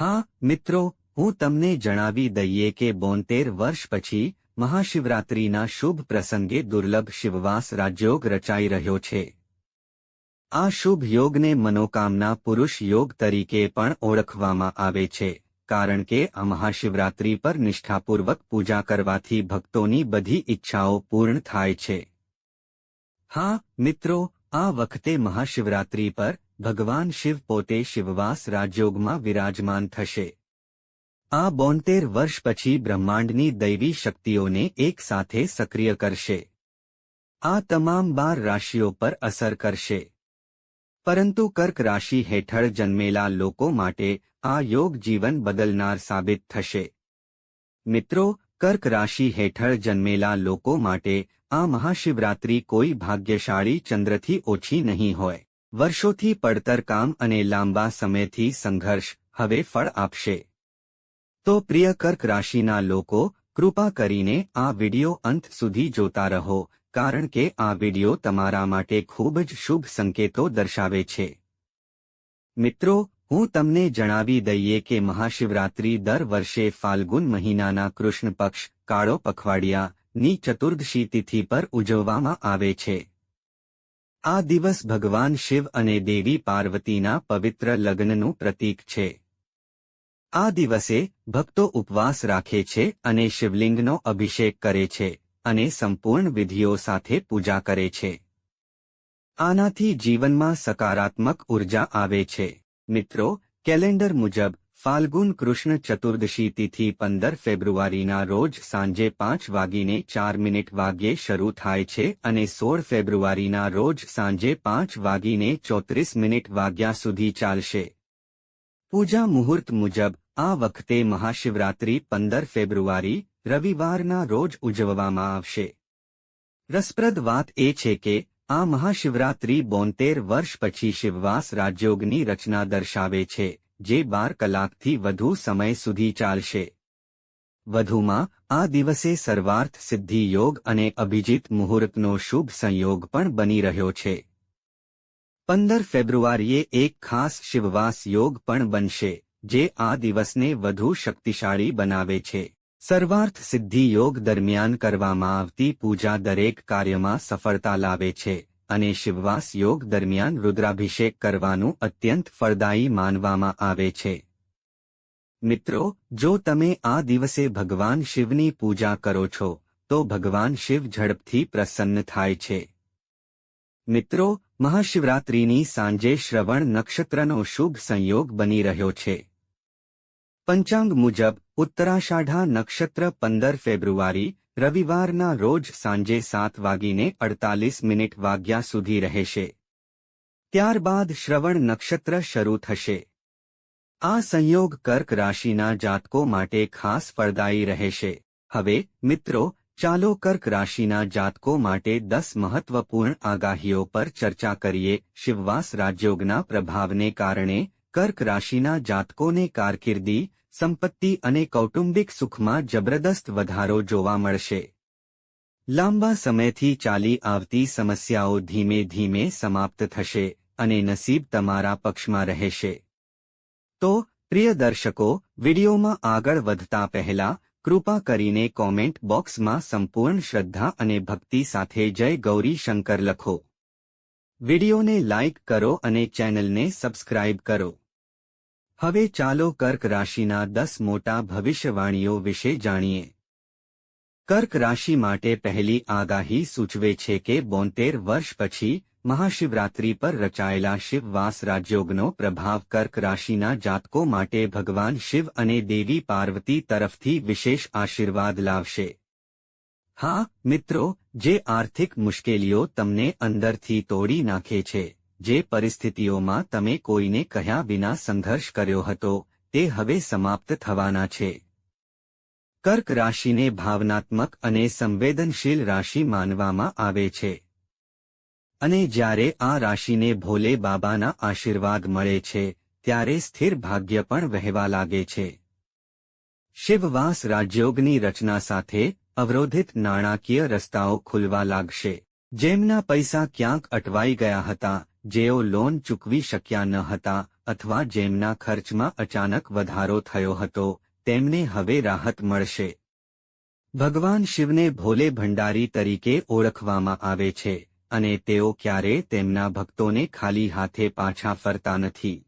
હા, મિત્રો, હું તમને જણાવી દઈએ કે બોતેર વર્ષ પછી મહાશિવરાત્રિના શુભ પ્રસંગે દુર્લભ શિવવાસ રાજયોગ રચાઈ રહ્યો છે. આ શુભ યોગને મનોકામના પુરુષ યોગ તરીકે પણ ઓળખવામાં આવે છે, કારણ કે આ મહાશિવરાત્રિ પર નિષ્ઠાપૂર્વક પૂજા કરવાથી ભક્તોની બધી ઈચ્છાઓ પૂર્ણ થાય છે. હા, મિત્રો, આ વખતે મહાશિવરાત્રિ પર ભગવાન શિવ પોતે શિવવાસ રાજયોગમાં વિરાજમાન થશે. આ બોતેર વર્ષ પછી બ્રહ્માંડની દૈવી શક્તિઓને એક સાથે સક્રિય કરશે. આ તમામ બાર રાશિઓ પર અસર કરશે. પરંતુ કર્ક રાશિ હેઠળ જન્મેલા લોકો માટે આ યોગ જીવન બદલનાર સાબિત થશે. મિત્રો, કર્ક રાશિ હેઠળ જન્મેલા લોકો માટે આ મહાશિવરાત્રિ કોઈ ભાગ્યશાળી ચંદ્રથી ઓછી નહીં હોય. વર્ષોથી પડતર કામ અને લાંબા સમયથી સંઘર્ષ હવે ફળ આપશે. તો પ્રિય કર્ક રાશિના લોકો, કૃપા કરીને આ વિડિયો અંત સુધી જોતા રહો, કારણ કે આ વિડિયો તમારા માટે ખૂબ જ શુભ સંકેતો દર્શાવે છે. મિત્રો, હું તમને જણાવી દઈએ કે મહાશિવરાત્રિ દર વર્ષે ફાલ્ગુન મહિનાના કૃષ્ણ પક્ષ કાળો પખવાડિયાની ચતુર્દશી તિથિ પર ઉજવવામાં આવે છે. આ દિવસ ભગવાન શિવ અને દેવી પાર્વતીના પવિત્ર લગ્નનું પ્રતીક છે. આ દિવસે ભક્તો ઉપવાસ રાખે છે અને શિવલિંગનો અભિષેક કરે છે અને સંપૂર્ણ વિધિઓ સાથે પૂજા કરે છે. આનાથી જીવનમાં સકારાત્મક ઊર્જા આવે છે. મિત્રો, કેલેન્ડર મુજબ ફાલ્ગુન કૃષ્ણ ચતુર્દશી તિથિ પંદર ફેબ્રુઆરીના રોજ સાંજે પાંચ વાગીને ચાર મિનિટ વાગ્યે શરૂ થાય છે અને સોળ ફેબ્રુઆરીના રોજ સાંજે પાંચ વાગીને ચોત્રીસ મિનિટ વાગ્યા સુધી ચાલશે. પૂજા મુહૂર્ત મુજબ, આ વખતે મહાશિવરાત્રી પંદર ફેબ્રુઆરી, રવિવારના રોજ ઉજવવામાં આવશે. રસપ્રદ વાત એ છે કે, આ મહાશિવરાત્રી બોતેર વર્ષ પછી શિવવાસ રાજયોગની રચના દર્શાવે છે. જે બાર કલાકથી વધુ સમય સુધી ચાલશે. વધુમાં, આ દિવસે સર્વાર્થ સિદ્ધિ યોગ અને અભિજીત મુહૂર્તનો શુભ સંયોગ પણ બની રહ્યો છે. પંદર ફેબ્રુઆરીએ એક ખાસ શિવવાસ યોગ પણ બનશે, જે આ દિવસને વધુ શક્તિશાળી બનાવે છે. સર્વાર્થ સિદ્ધિ યોગ દરમિયાન કરવામાં આવતી પૂજા દરેક કાર્યમાં સફળતા લાવે છે. અને શિવવાસ યોગ દરમિયાન રુદ્રાભિષેક કરવાનું અત્યંત ફળદાયી માનવામાં આવે છે. મિત્રો, જો તમે આ દિવસે ભગવાન શિવની પૂજા કરો છો, તો ભગવાન શિવ ઝડપથી પ્રસન્ન થાય છે. મિત્રો, મહાશિવરાત્રિની સાંજે શ્રવણ નક્ષત્રનો શુભ સંયોગ બની રહ્યો છે. પંચાંગ મુજબ ઉત્તરાષાઢા નક્ષત્ર પંદર ફેબ્રુઆરી રવિવારના રોજ સાંજે સાત વાગીને અડતાલીસ મિનિટ વાગ્યા સુધી રહેશે. ત્યારબાદ શ્રવણ નક્ષત્ર શરૂ થશે. આ સંયોગ કર્ક રાશિના જાતકો માટે ખાસ ફળદાયી રહેશે. હવે, મિત્રો, ચાલો કર્ક રાશિના જાતકો માટે દસ મહત્વપૂર્ણ આગાહીઓ પર ચર્ચા કરીએ. શિવવાસ રાજયોગના પ્રભાવને કારણે કર્ક રાશિના જાતકોને કારકિર્દી સંપત્તિ અને કૌટુંબિક સુખમાં જબરદસ્ત વધારો જોવા મળશે. લાંબા સમયથી ચાલી આવતી સમસ્યાઓ ધીમે ધીમે સમાપ્ત થશે અને નસીબ તમારા પક્ષમાં રહેશે. તો, પ્રિય દર્શકો, વિડીયોમાં આગળ વધતા પહેલા, કૃપા કરીને કોમેન્ટ બોક્સમાં સંપૂર્ણ શ્રદ્ધા અને ભક્તિ સાથે જય ગૌરી શંકર લખો. વિડીયોને લાઇક કરો અને ચેનલને સબસ્ક્રાઇબ કરો. હવે ચાલો કર્ક રાશિના દસ મોટા ભવિષ્યવાણીઓ વિશે જાણીએ. કર્ક રાશિ માટે પહેલી આગાહી સૂચવે છે કે બોતેર વર્ષ પછી મહાશિવરાત્રી પર રચાયેલા શિવવાસ રાજયોગનો પ્રભાવ કર્ક રાશિના જાતકો માટે ભગવાન શિવ અને દેવી પાર્વતી તરફથી વિશેષ આશીર્વાદ લાવશે. હા, મિત્રો, જે આર્થિક મુશ્કેલીઓ તમને અંદરથી તોડી નાખે છે. જે પરિસ્થિતિઓમાં તમે કોઈને કહ્યા વિના સંઘર્ષ કર્યો હતો, તે હવે સમાપ્ત થવાના છે. કર્ક રાશિને ભાવનાત્મક અને સંવેદનશીલ રાશિ માનવામાં આવે છે. અને જ્યારે આ રાશિને ભોલે બાબાના આશીર્વાદ મળે છે, ત્યારે સ્થિર ભાગ્ય પણ વહેવા લાગે છે. શિવવાસ રાજયોગની રચના સાથે અવરોધિત નાણાકીય રસ્તાઓ ખુલવા લાગશે. જેમના પૈસા ક્યાંક અટવાઈ ગયા હતા જેઓ લોન ચૂકવી શક્યા ન હતા અથવા જેમના ખર્ચમાં અચાનક વધારો થયો હતો, તેમને હવે રાહત મળશે. ભગવાન શિવને ભોલે ભંડારી તરીકે ઓળખવામાં આવે છે, અને તેઓ ક્યારે તેમના ભક્તોને ખાલી હાથે પાછા ફરતા નથી.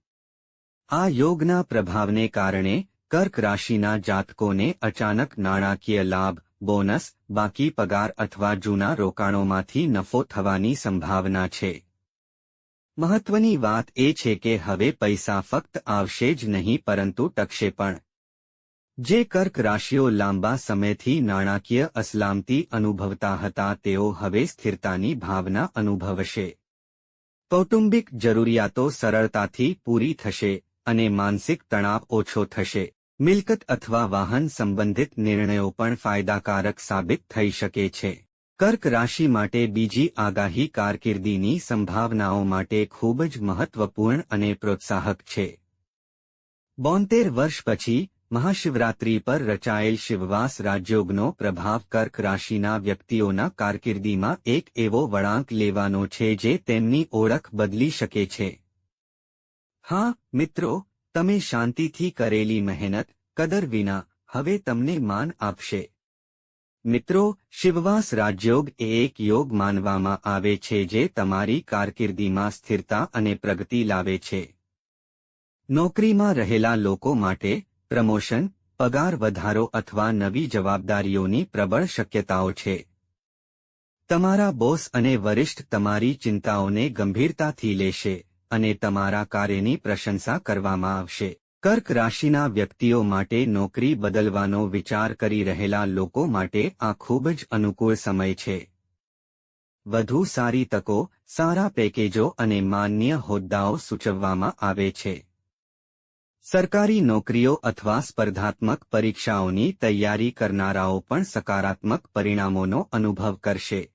આ યોગના પ્રભાવને કારણે કર્ક રાશિના જાતકોને અચાનક નાણાકીય લાભ, બોનસ, બાકી પગાર અથવા જૂના રોકાણોમાંથી નફો થવાની સંભાવના છે. મહત્વની વાત એ છે કે હવે પૈસા ફક્ત આવશે જ નહીં પરંતુ ટકશે પણ. જે કર્ક રાશિઓ લાંબા સમયથી નાણાકીય અસલામતી અનુભવતા હતા, તેઓ હવે સ્થિરતાની ભાવના અનુભવશે. કૌટુંબિક જરૂરિયાતો સરળતાથી પૂરી થશે અને માનસિક તણાવ ઓછો થશે. મિલકત અથવા વાહન સંબંધિત નિર્ણયો પણ ફાયદાકારક સાબિત થઈ શકે છે. કર્ક રાશિ માટે બીજી આગાહી કારકિર્દીની સંભાવનાઓ માટે ખૂબ જ મહત્વપૂર્ણ અને પ્રોત્સાહક છે. બોતેર વર્ષ પછી, મહાશિવરાત્રી પર રચાયેલ શિવવાસ રાજયોગનો પ્રભાવ કર્ક રાશિના વ્યક્તિઓના કારકિર્દીમાં એક એવો વળાંક લેવાનો છે જે તેમની ઓળખ બદલી શકે છે. હા, મિત્રો, તમે શાંતિથી કરેલી મહેનત, કદર વિના, હવે તમને માન આપશે. મિત્રો, શિવવાસ રાજયોગ એ એક યોગ માનવામાં આવે છે જે તમારી કારકિર્દીમાં સ્થિરતા અને પ્રગતિ લાવે છે. નોકરીમાં રહેલા લોકો માટે પ્રમોશન, પગાર વધારો અથવા નવી જવાબદારીઓની પ્રબળ શક્યતાઓ છે. તમારા બોસ અને વરિષ્ઠ તમારી ચિંતાઓને ગંભીરતાથી લેશે અને તમારા કાર્યની પ્રશંસા કરવામાં આવશે. કર્ક રાશિના વ્યક્તિઓ માટે નોકરી બદલવાનો વિચાર કરી રહેલા લોકો માટે આ ખૂબ જ અનુકૂળ સમય છે. વધુ સારી તકો, સારા પેકેજો અને માન્ય હોદ્દાઓ સૂચવવામાં આવે છે. સરકારી નોકરીઓ અથવા સ્પર્ધાત્મક પરીક્ષાઓની તૈયારી કરનારાઓ પણ સકારાત્મક પરિણામોનો અનુભવ કરશે.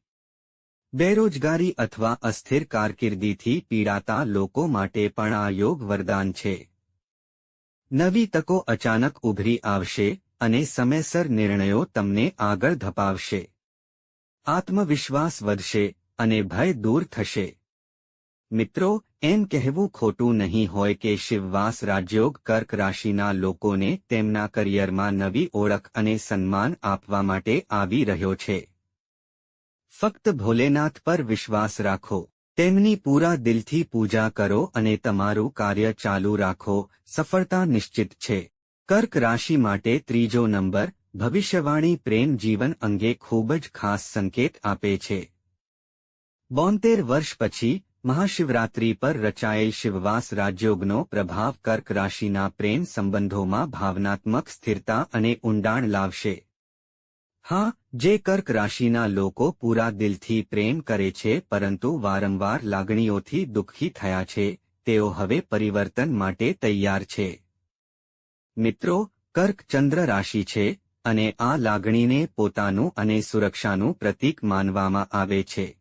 બેરોજગારી અથવા અસ્થિર કારકિર્દીથી પીડાતા લોકો માટે પણ આ યોગ વરદાન છે. નવી તકો અચાનક ઉભરી આવશે અને સમયસર નિર્ણયો તમને આગળ ધપાવશે. આત્મવિશ્વાસ વધશે અને ભય દૂર થશે. મિત્રો, એમ કહેવું ખોટું નહીં હોય કે શિવવાસ રાજયોગ કર્ક રાશિના લોકોને તેમના કરિયરમાં નવી ઓળખ અને સન્માન આપવા માટે આવી રહ્યો છે. ફક્ત ભોલેનાથ પર વિશ્વાસ રાખો. તેમની પૂરા દિલથી પૂજા કરો અને તમારું કાર્ય ચાલુ રાખો, સફળતા નિશ્ચિત છે. કર્ક રાશિ માટે ત્રીજો નંબર, ભવિષ્યવાણી પ્રેમ જીવન અંગે ખૂબ જ ખાસ સંકેત આપે છે. બોતેર વર્ષ પછી, મહાશિવરાત્રી પર રચાયેલ શિવવાસ રાજયોગનો પ્રભાવ કર્ક રાશિના પ્રેમ સંબંધોમાં ભાવનાત્મક સ્થિરતા અને ઊંડાણ લાવશે. હા, જે કર્ક રાશિના લોકો પૂરા દિલથી પ્રેમ કરે છે, પરંતુ વારંવાર લાગણીઓથી દુઃખી થયા છે, તેઓ હવે પરિવર્તન માટે તૈયાર છે. મિત્રો, કર્ક ચંદ્ર રાશિ છે, અને આ લાગણીને પોતાનું અને સુરક્ષાનું પ્રતીક માનવામાં આવે છે.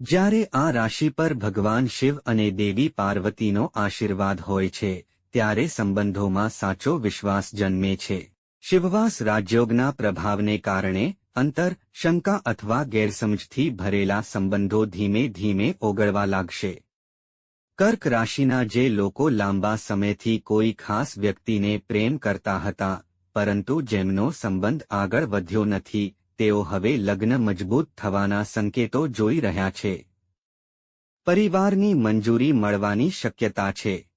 જ્યારે આ રાશિ પર ભગવાન શિવ અને દેવી પાર્વતીનો આશીર્વાદ હોય છે, ત્યારે સંબંધોમાં સાચો વિશ્વાસ જન્મે છે. શિવવાસ રાજયોગના પ્રભાવને કારણે અંતર, શંકા અથવા ગેરસમજથી ભરેલા સંબંધો ધીમે ધીમે ઓગળવા લાગશે. કર્ક રાશિના જે લોકો લાંબા સમયથી કોઈ ખાસ વ્યક્તિને પ્રેમ કરતા હતા, પરંતુ જેમનો સંબંધ આગળ વધ્યો નથી, તેઓ હવે લગ્ન મજબૂત થવાના સંકેતો જોઈ રહ્યા છે. પરિવારની મંજૂરી મળવાની શક્યતા છે.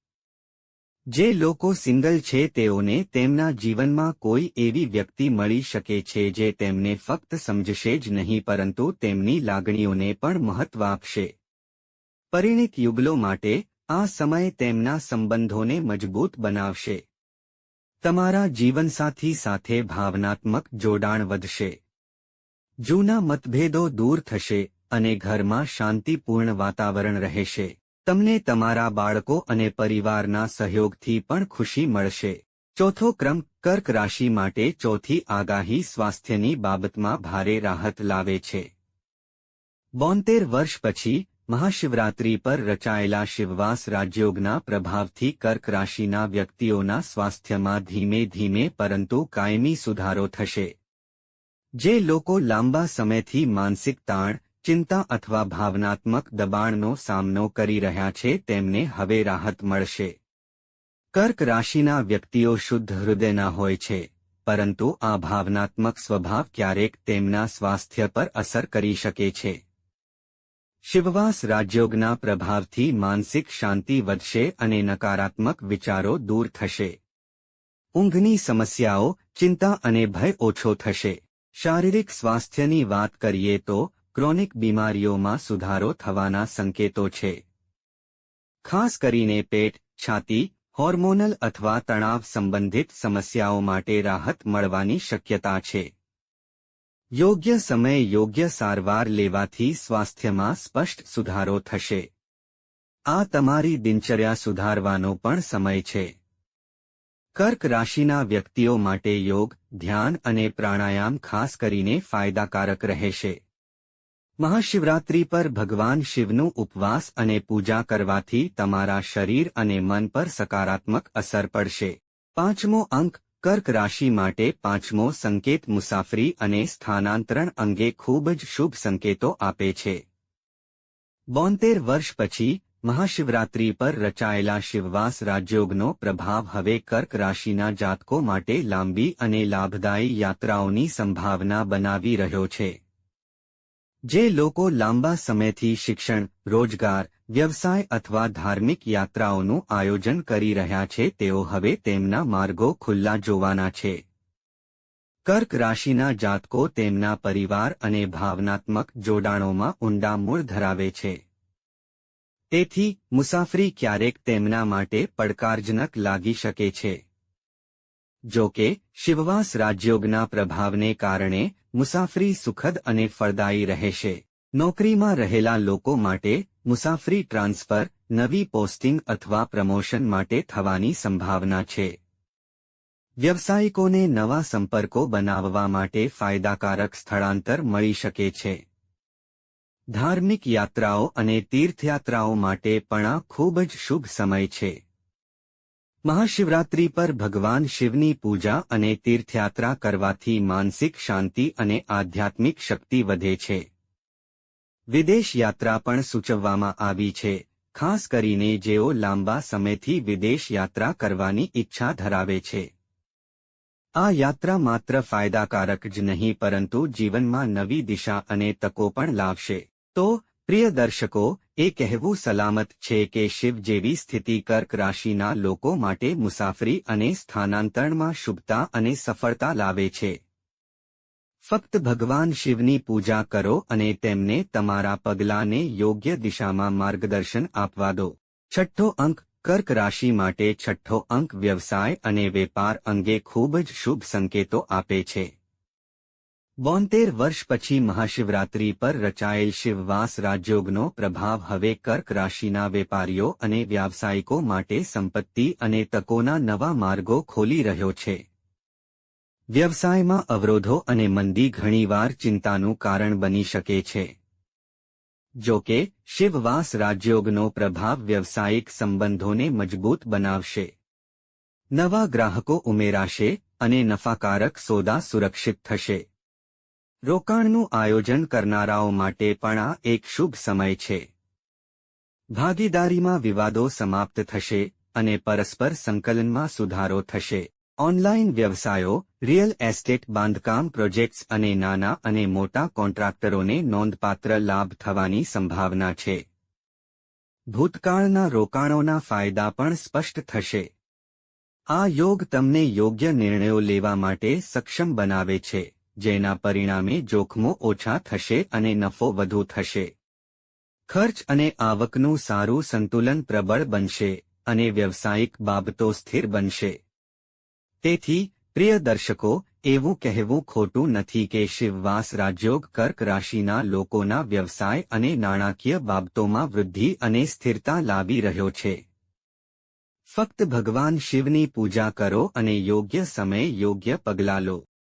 જે લોકો સિંગલ છે તેઓને તેમના જીવનમાં કોઈ એવી વ્યક્તિ મળી શકે છે જે તેમને ફક્ત સમજશે જ નહીં પરંતુ તેમની લાગણીઓને પણ મહત્વ આપશે. પરિણિત યુગલો માટે આ સમય તેમના સંબંધોને મજબૂત બનાવશે. તમારા જીવનસાથી સાથે ભાવનાત્મક જોડાણ વધશે. જૂના મતભેદો દૂર થશે અને ઘરમાં શાંતિપૂર્ણ વાતાવરણ રહેશે. તમને તમારા બાળકો અને પરિવારના સહયોગથી પણ ખુશી મળશે. ચોથો ક્રમ, કર્ક રાશિ માટે ચોથી આગાહી સ્વાસ્થ્યની બાબતમાં ભારે રાહત લાવે છે. બોતેર વર્ષ પછી, મહાશિવરાત્રી પર રચાયેલા શિવવાસ રાજયોગના પ્રભાવથી કર્ક રાશિના વ્યક્તિઓના સ્વાસ્થ્યમાં ધીમે ધીમે પરંતુ કાયમી સુધારો થશે. જે લોકો લાંબા સમયથી માનસિક તાણ ચિંતા અથવા ભાવનાત્મક દબાણનો સામનો કરી રહ્યા છે, તેમને હવે રાહત મળશે. કર્ક રાશિના વ્યક્તિઓ શુદ્ધ હૃદયના હોય છે, પરંતુ આ ભાવનાત્મક સ્વભાવ ક્યારેક તેમના સ્વાસ્થ્ય પર અસર કરી શકે છે. શિવવાસ રાજયોગના પ્રભાવથી માનસિક શાંતિ વધશે અને નકારાત્મક વિચારો દૂર થશે. ઊંઘની સમસ્યાઓ, ચિંતા અને ભય ઓછો થશે. શારીરિક સ્વાસ્થ્યની વાત કરીએ તો ક્રોનિક બીમારીઓમાં સુધારો થવાના સંકેતો છે. ખાસ કરીને પેટ, છાતી, હોર્મોનલ અથવા તણાવ સંબંધિત સમસ્યાઓ માટે રાહત મળવાની શક્યતા છે. યોગ્ય સમયે યોગ્ય સારવાર લેવાથી સ્વાસ્થ્યમાં સ્પષ્ટ સુધારો થશે. આ તમારી દિનચર્યા સુધારવાનો પણ સમય છે. કર્ક રાશિના વ્યક્તિઓ માટે યોગ, ધ્યાન અને પ્રાણાયામ ખાસ કરીને ફાયદાકારક રહેશે. મહાશિવરાત્રી પર ભગવાન શિવનું ઉપવાસ અને પૂજા કરવાથી તમારા શરીર અને મન પર સકારાત્મક અસર પડશે. પાંચમો અંક, કર્ક રાશિ માટે પાંચમો સંકેત મુસાફરી અને સ્થાનાંતરણ અંગે ખૂબ જ શુભ સંકેતો આપે છે. બોતેર વર્ષ પછી, મહાશિવરાત્રી પર રચાયેલા શિવવાસ રાજયોગનો પ્રભાવ હવે કર્ક રાશિના જાતકો માટે લાંબી અને લાભદાયી યાત્રાઓની સંભાવના બનાવી રહ્યો છે. જે લોકો લાંબા સમયથી શિક્ષણ, રોજગાર, વ્યવસાય અથવા ધાર્મિક યાત્રાઓનું આયોજન કરી રહ્યા છે, તેઓ હવે તેમના માર્ગો ખુલ્લા જોવાના છે. કર્ક રાશિના જાતકો તેમના પરિવાર અને ભાવનાત્મક જોડાણોમાં ઊંડા મૂળ ધરાવે છે. તેથી, મુસાફરી ક્યારેક તેમના માટે પડકારજનક લાગી શકે છે. જો કે, શિવવાસ રાજયોગના પ્રભાવને કારણે મુસાફરી સુખદ અને ફળદાયી રહેશે નોકરીમાં રહેલા લોકો માટે મુસાફરી ટ્રાન્સફર, નવી પોસ્ટિંગ અથવા પ્રમોશન માટે થવાની સંભાવના છે. વ્યવસાયિકોને નવા સંપર્કો બનાવવા માટે ફાયદાકારક સ્થળાંતર મળી શકે છે. ધાર્મિક યાત્રાઓ અને તીર્થયાત્રાઓ માટે પણ આ ખૂબ જ શુભ સમય છે. મહાશિવરાત્રી પર ભગવાન શિવની પૂજા અને તીર્થયાત્રા કરવાથી માનસિક શાંતિ અને આધ્યાત્મિક શક્તિ વધે છે. વિદેશ યાત્રા પણ સૂચવવામાં આવી છે, ખાસ કરીને જેઓ લાંબા સમયથી વિદેશ યાત્રા કરવાની ઈચ્છા ધરાવે છે. આ યાત્રા માત્ર ફાયદાકારક જ નહીં, પરંતુ જીવનમાં નવી દિશા અને તકો પણ લાવશે. તો પ્રિય દર્શકો, એ કહેવું સલામત છે કે શિવ જેવી સ્થિતિ કર્ક રાશિના લોકો માટે મુસાફરી અને સ્થાનાંતરણમાં શુભતા અને સફળતા લાવે છે. ફક્ત ભગવાન શિવની પૂજા કરો અને તેમને તમારા પગલાંને યોગ્ય દિશામાં માર્ગદર્શન આપવા દો. છઠ્ઠો અંક, કર્ક રાશિ માટે છઠ્ઠો અંક વ્યવસાય અને વેપાર અંગે ખૂબ જ શુભ સંકેતો આપે છે. બોતેર વર્ષ પછી મહાશિવરાત્રી પર રચાયેલ શિવવાસ રાજયોગનો પ્રભાવ હવે કર્ક રાશિના વેપારીઓ અને વ્યાવસાયિકો માટે સંપત્તિ અને તકોના નવા માર્ગો ખોલી રહ્યો છે. વ્યવસાયમાં અવરોધો અને મંદી ઘણીવાર ચિંતાનું કારણ બની શકે છે. જો કે, શિવવાસ રાજયોગનો પ્રભાવ વ્યવસાયિક સંબંધોને મજબૂત બનાવશે. નવા ગ્રાહકો ઉમેરાશે અને નફાકારક સોદા સુરક્ષિત થશે. રોકાણનું આયોજન કરનારાઓ માટે પણ આ એક શુભ સમય છે. ભાગીદારીમાં વિવાદો સમાપ્ત થશે અને પરસ્પર સંકલનમાં સુધારો થશે. ઓનલાઇન વ્યવસાયો, રિયલ એસ્ટેટ બાંધકામ પ્રોજેક્ટ્સ અને નાના અને મોટા કોન્ટ્રાક્ટરોને નોંધપાત્ર લાભ થવાની સંભાવના છે. ભૂતકાળના રોકાણોના ફાયદા પણ સ્પષ્ટ થશે. આ યોગ તમને યોગ્ય નિર્ણયો લેવા માટે સક્ષમ બનાવે છે. જેના પરિણામે જોખમો ઓછા થશે અને નફો વધુ થશે. ખર્ચ અને આવકનું સારું સંતુલન પ્રબળ બનશે અને વ્યવસાયિક બાબતો સ્થિર બનશે. તેથી, પ્રિય દર્શકો, એવું કહેવું ખોટું નથી કે શિવવાસ રાજયોગ કર્ક રાશિના લોકોના વ્યવસાય અને નાણાકીય બાબતોમાં વૃદ્ધિ અને સ્થિરતા લાવી રહ્યો છે. ફક્ત ભગવાન શિવની પૂજા કરો અને યોગ્ય સમયે યોગ્ય પગલાં લો.